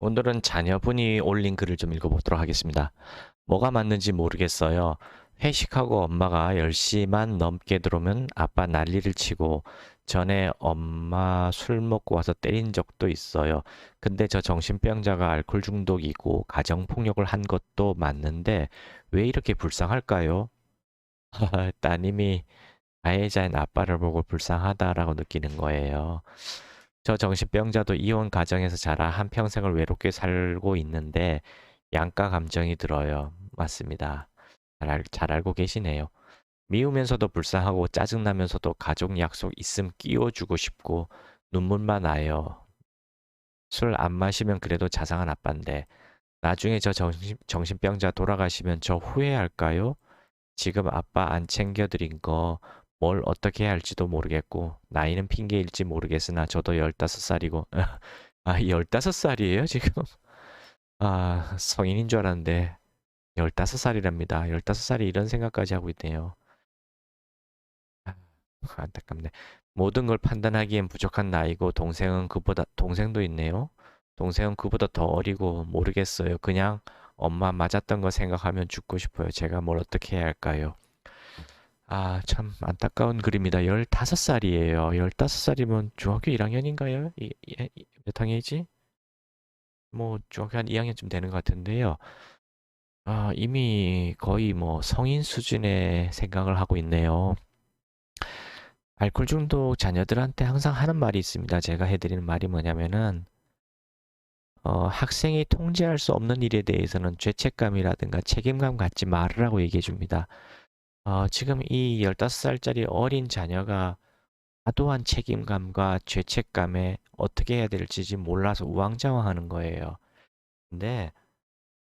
오늘은 자녀분이 올린 글을 좀 읽어보도록 하겠습니다. 뭐가 맞는지 모르겠어요. 회식하고 엄마가 10시만 넘게 들어오면 아빠 난리를 치고 전에 엄마 술 먹고 와서 때린 적도 있어요. 근데 저 정신병자가 알코올 중독이고 가정폭력을 한 것도 맞는데 왜 이렇게 불쌍할까요? 따님이 가해자인 아빠를 보고 불쌍하다라고 느끼는 거예요. 저 정신병자도 이혼 가정에서 자라 한평생을 외롭게 살고 있는데 양가 감정이 들어요. 맞습니다. 잘, 알, 잘 알고 계시네요. 미우면서도 불쌍하고 짜증나면서도 가족 약속 있음 끼워주고 싶고 눈물만 나요. 술 안 마시면 그래도 자상한 아빠인데 나중에 저 정신, 정신병자 돌아가시면 저 후회할까요? 지금 아빠 안 챙겨드린 거 뭘 어떻게 해야 할지도 모르겠고 나이는 핑계일지 모르겠으나 저도 15살이고 아 15살이에요 지금? 아 성인인 줄 알았는데 15살이랍니다. 15살이 이런 생각까지 하고 있네요. 아, 안타깝네. 모든 걸 판단하기엔 부족한 나이고 동생은 그보다 동생도 있네요. 동생은 그보다 더 어리고 모르겠어요. 그냥 엄마 맞았던 거 생각하면 죽고 싶어요. 제가 뭘 어떻게 해야 할까요? 아, 참 안타까운 그림이다. 15살이에요. 15살이면 중학교 1학년인가요? 이, 이- 이- 몇 학년이지? 뭐 중학교 한 2학년쯤 되는 것 같은데요. 아, 이미 거의 뭐 성인 수준의 생각을 하고 있네요. 알코올 중독 자녀들한테 항상 하는 말이 있습니다. 제가 해드리는 말이 뭐냐면은 어, 학생이 통제할 수 없는 일에 대해서는 죄책감이라든가 책임감 갖지 말으라고 얘기해 줍니다. 어, 지금 이 15살짜리 어린 자녀가 과도한 책임감과 죄책감에 어떻게 해야 될지 몰라서 우왕좌왕하는 거예요. 근데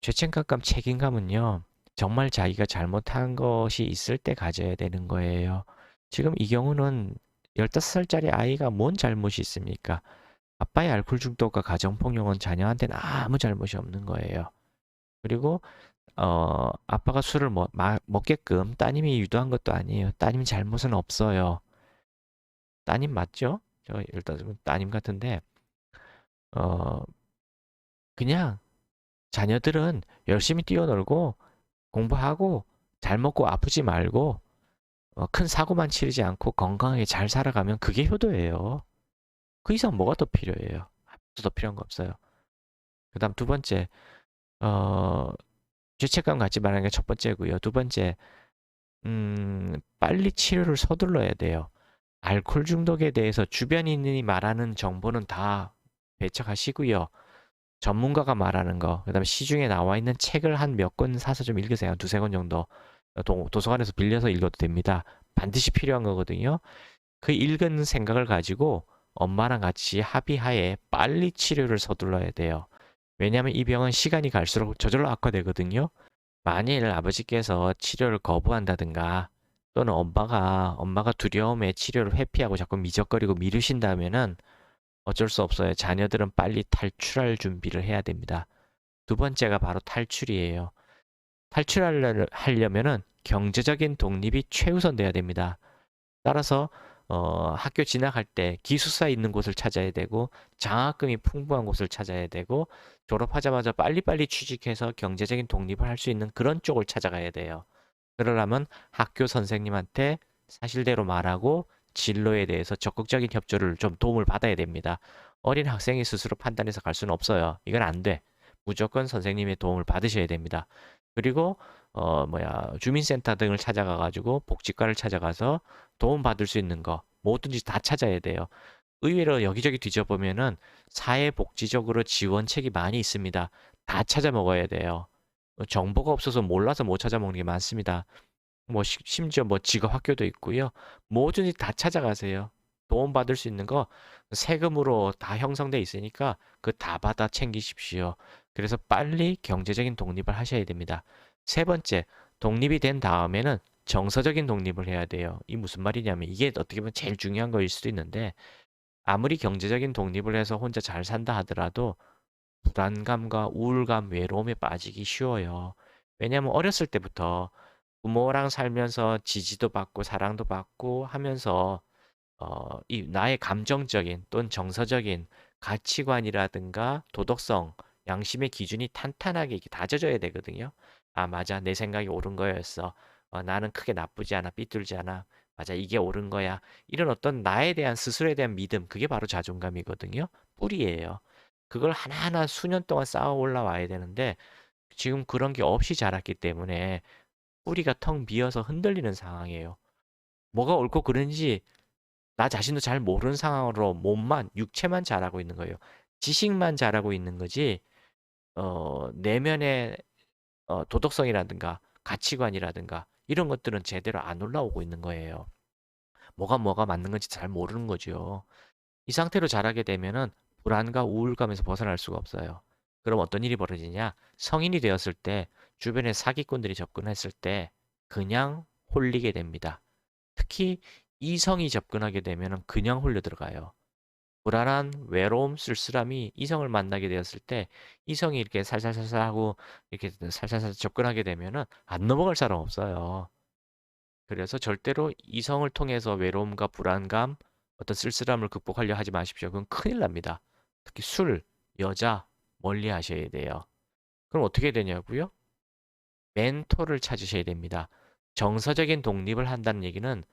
죄책감, 책임감은요, 정말 자기가 잘못한 것이 있을 때 가져야 되는 거예요. 지금 이 경우는 15살짜리 아이가 뭔 잘못이 있습니까? 아빠의 알코올 중독과 가정폭력은 자녀한테는 아무 잘못이 없는 거예요. 그리고 어, 아빠가 술을 먹, 마, 먹게끔 따님이 유도한 것도 아니에요. 따님 잘못은 없어요. 따님 맞죠? 저 일단 따님 같은데 어, 그냥 자녀들은 열심히 뛰어놀고 공부하고 잘 먹고 아프지 말고 어, 큰 사고만 치르지 않고 건강하게 잘 살아가면 그게 효도예요. 그 이상 뭐가 더 필요해요? 아무것도 더 필요한 거 없어요. 그 다음 두 번째, 어, 죄책감 갖지 말라는 게 첫 번째고요. 두 번째, 음, 빨리 치료를 서둘러야 돼요. 알코올 중독에 대해서 주변인이 말하는 정보는 다 배척하시고요. 전문가가 말하는 거, 그 다음에 시중에 나와 있는 책을 한 몇 권 사서 좀 읽으세요. 두세 권 정도. 도, 도서관에서 빌려서 읽어도 됩니다. 반드시 필요한 거거든요. 그 읽은 생각을 가지고 엄마랑 같이 합의하에 빨리 치료를 서둘러야 돼요. 왜냐하면 이 병은 시간이 갈수록 저절로 악화되거든요. 만일 아버지께서 치료를 거부한다든가 또는 엄마가 엄마가 두려움에 치료를 회피하고 자꾸 미적거리고 미루신다면은 어쩔 수 없어요. 자녀들은 빨리 탈출할 준비를 해야 됩니다. 두 번째가 바로 탈출이에요. 탈출하려면은 경제적인 독립이 최우선 돼야 됩니다. 따라서 어, 학교 진학할 때 기숙사 있는 곳을 찾아야 되고 장학금이 풍부한 곳을 찾아야 되고 졸업하자마자 빨리빨리 취직해서 경제적인 독립을 할 수 있는 그런 쪽을 찾아가야 돼요. 그러려면 학교 선생님한테 사실대로 말하고 진로에 대해서 적극적인 협조를 좀 도움을 받아야 됩니다. 어린 학생이 스스로 판단해서 갈 수는 없어요. 이건 안 돼. 무조건 선생님의 도움을 받으셔야 됩니다. 그리고 어 뭐야 주민센터 등을 찾아가 가지고 복지과를 찾아가서 도움 받을 수 있는 거 뭐든지 다 찾아야 돼요. 의외로 여기저기 뒤져보면은 사회복지적으로 지원책이 많이 있습니다. 다 찾아 먹어야 돼요. 어, 정보가 없어서 몰라서 못 찾아 먹는 게 많습니다. 뭐 시- 심지어 뭐 직업 학교도 있고요. 뭐든지 다 찾아가세요. 도움 받을 수 있는 거 세금으로 다 형성돼 있으니까 그 다 받아 챙기십시오. 그래서 빨리 경제적인 독립을 하셔야 됩니다. 세 번째, 독립이 된 다음에는 정서적인 독립을 해야 돼요. 이 무슨 말이냐면 이게 어떻게 보면 제일 중요한 거일 수도 있는데 아무리 경제적인 독립을 해서 혼자 잘 산다 하더라도 불안감과 우울감, 외로움에 빠지기 쉬워요. 왜냐하면 어렸을 때부터 부모랑 살면서 지지도 받고 사랑도 받고 하면서 어, 이 나의 감정적인 또는 정서적인 가치관이라든가 도덕성 양심의 기준이 탄탄하게 다져져야 되거든요. 아, 맞아. 내 생각이 옳은 거였어. 어, 나는 크게 나쁘지 않아. 삐뚤지 않아. 맞아. 이게 옳은 거야. 이런 어떤 나에 대한 스스로에 대한 믿음, 그게 바로 자존감이거든요. 뿌리예요. 그걸 하나하나 수년 동안 쌓아 올라와야 되는데 지금 그런 게 없이 자랐기 때문에 뿌리가 텅 비어서 흔들리는 상황이에요. 뭐가 옳고 그른지 나 자신도 잘 모르는 상황으로 몸만, 육체만 자라고 있는 거예요. 지식만 자라고 있는 거지, 어, 내면의 어, 도덕성이라든가 가치관이라든가 이런 것들은 제대로 안 올라오고 있는 거예요. 뭐가 뭐가 맞는 건지 잘 모르는 거죠. 이 상태로 자라게 되면은 불안과 우울감에서 벗어날 수가 없어요. 그럼 어떤 일이 벌어지냐? 성인이 되었을 때 주변에 사기꾼들이 접근했을 때 그냥 홀리게 됩니다. 특히 이성이 접근하게 되면은 그냥 홀려 들어가요. 불안한 외로움, 쓸쓸함이 이성을 만나게 되었을 때 이성이 이렇게 살살살살 하고 이렇게 살살살 접근하게 되면은 안 넘어갈 사람 없어요. 그래서 절대로 이성을 통해서 외로움과 불안감, 어떤 쓸쓸함을 극복하려 하지 마십시오. 그건 큰일 납니다. 특히 술, 여자 멀리 하셔야 돼요. 그럼 어떻게 되냐고요? 멘토를 찾으셔야 됩니다. 정서적인 독립을 한다는 얘기는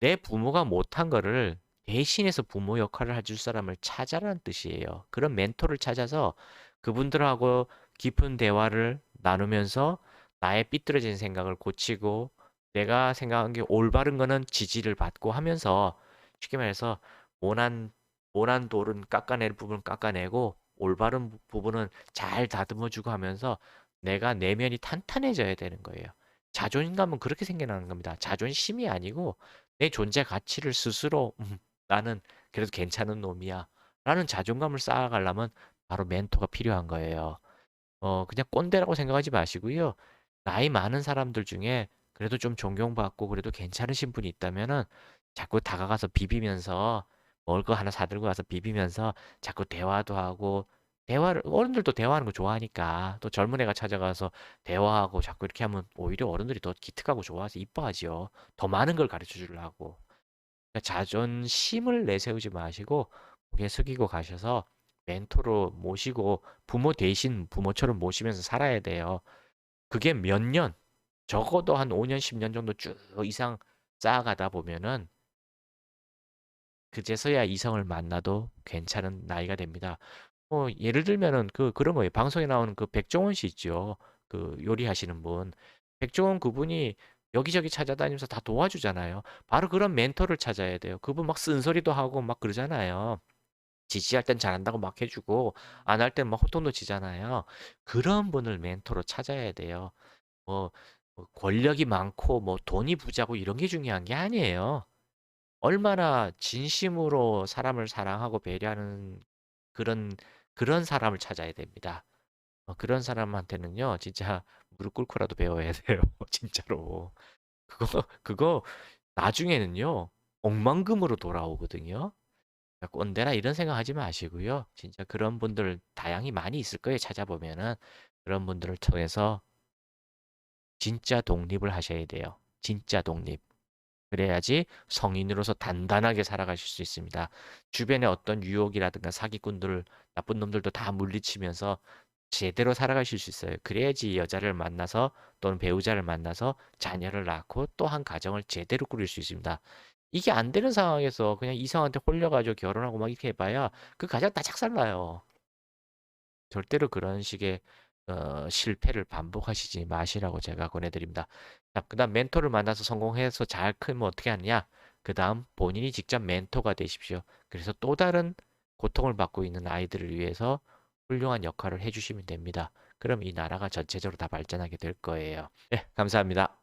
내 부모가 못한 거를 대신해서 부모 역할을 해줄 사람을 찾아라는 뜻이에요. 그런 멘토를 찾아서 그분들하고 깊은 대화를 나누면서 나의 삐뚤어진 생각을 고치고 내가 생각한 게 올바른 거는 지지를 받고 하면서 쉽게 말해서 모난 모난 돌은 깎아낼 부분은 깎아내고 올바른 부- 부분은 잘 다듬어주고 하면서 내가 내면이 탄탄해져야 되는 거예요. 자존감은 그렇게 생겨나는 겁니다. 자존심이 아니고 내 존재 가치를 스스로 음, 나는 그래도 괜찮은 놈이야 라는 자존감을 쌓아가려면 바로 멘토가 필요한 거예요. 어, 그냥 꼰대라고 생각하지 마시고요. 나이 많은 사람들 중에 그래도 좀 존경받고 그래도 괜찮으신 분이 있다면은 자꾸 다가가서 비비면서 먹을 거 하나 사들고 와서 비비면서 자꾸 대화도 하고 대화를 어른들도 대화하는 거 좋아하니까 또 젊은 애가 찾아가서 대화하고 자꾸 이렇게 하면 오히려 어른들이 더 기특하고 좋아해서 이뻐하지요. 더 많은 걸 가르쳐 주려고. 그러니까 자존심을 내세우지 마시고 고개 숙이고 가셔서 멘토로 모시고 부모 대신 부모처럼 모시면서 살아야 돼요. 그게 몇 년, 적어도 한 5년, 10년 정도 쭉 이상 쌓아가다 보면은 그제서야 이성을 만나도 괜찮은 나이가 됩니다. 뭐 예를 들면은 그 그런 거예요. 방송에 나오는 그 백종원 씨 있죠. 그 요리하시는 분. 백종원 그분이 여기저기 찾아다니면서 다 도와주잖아요. 바로 그런 멘토를 찾아야 돼요. 그분 막 쓴소리도 하고 막 그러잖아요. 지시할 땐 잘한다고 막 해주고 안 할 땐 막 호통도 치잖아요. 그런 분을 멘토로 찾아야 돼요. 뭐, 뭐 권력이 많고 뭐 돈이 부자고 이런 게 중요한 게 아니에요. 얼마나 진심으로 사람을 사랑하고 배려하는 그런 그런 사람을 찾아야 됩니다. 어, 그런 사람한테는요, 진짜 무릎 꿇고라도 배워야 돼요. 진짜로. 그거 그거 나중에는요, 억만금으로 돌아오거든요. 그러니까 꼰대라 이런 생각하지 마시고요. 진짜 그런 분들 다양히 많이 있을 거예요. 찾아보면은 그런 분들을 통해서 진짜 독립을 하셔야 돼요. 진짜 독립. 그래야지 성인으로서 단단하게 살아가실 수 있습니다. 주변에 어떤 유혹이라든가 사기꾼들, 나쁜 놈들도 다 물리치면서 제대로 살아가실 수 있어요. 그래야지 여자를 만나서 또는 배우자를 만나서 자녀를 낳고 또한 가정을 제대로 꾸릴 수 있습니다. 이게 안 되는 상황에서 그냥 이성한테 홀려가지고 결혼하고 막 이렇게 해봐야 그 가정 다 착살나요. 절대로 그런 식의 어, 실패를 반복하시지 마시라고 제가 권해드립니다. 자, 그 다음 멘토를 만나서 성공해서 잘 크면 어떻게 하느냐? 그 다음 본인이 직접 멘토가 되십시오. 그래서 또 다른 고통을 받고 있는 아이들을 위해서 훌륭한 역할을 해주시면 됩니다. 그럼 이 나라가 전체적으로 다 발전하게 될 거예요. 네, 감사합니다.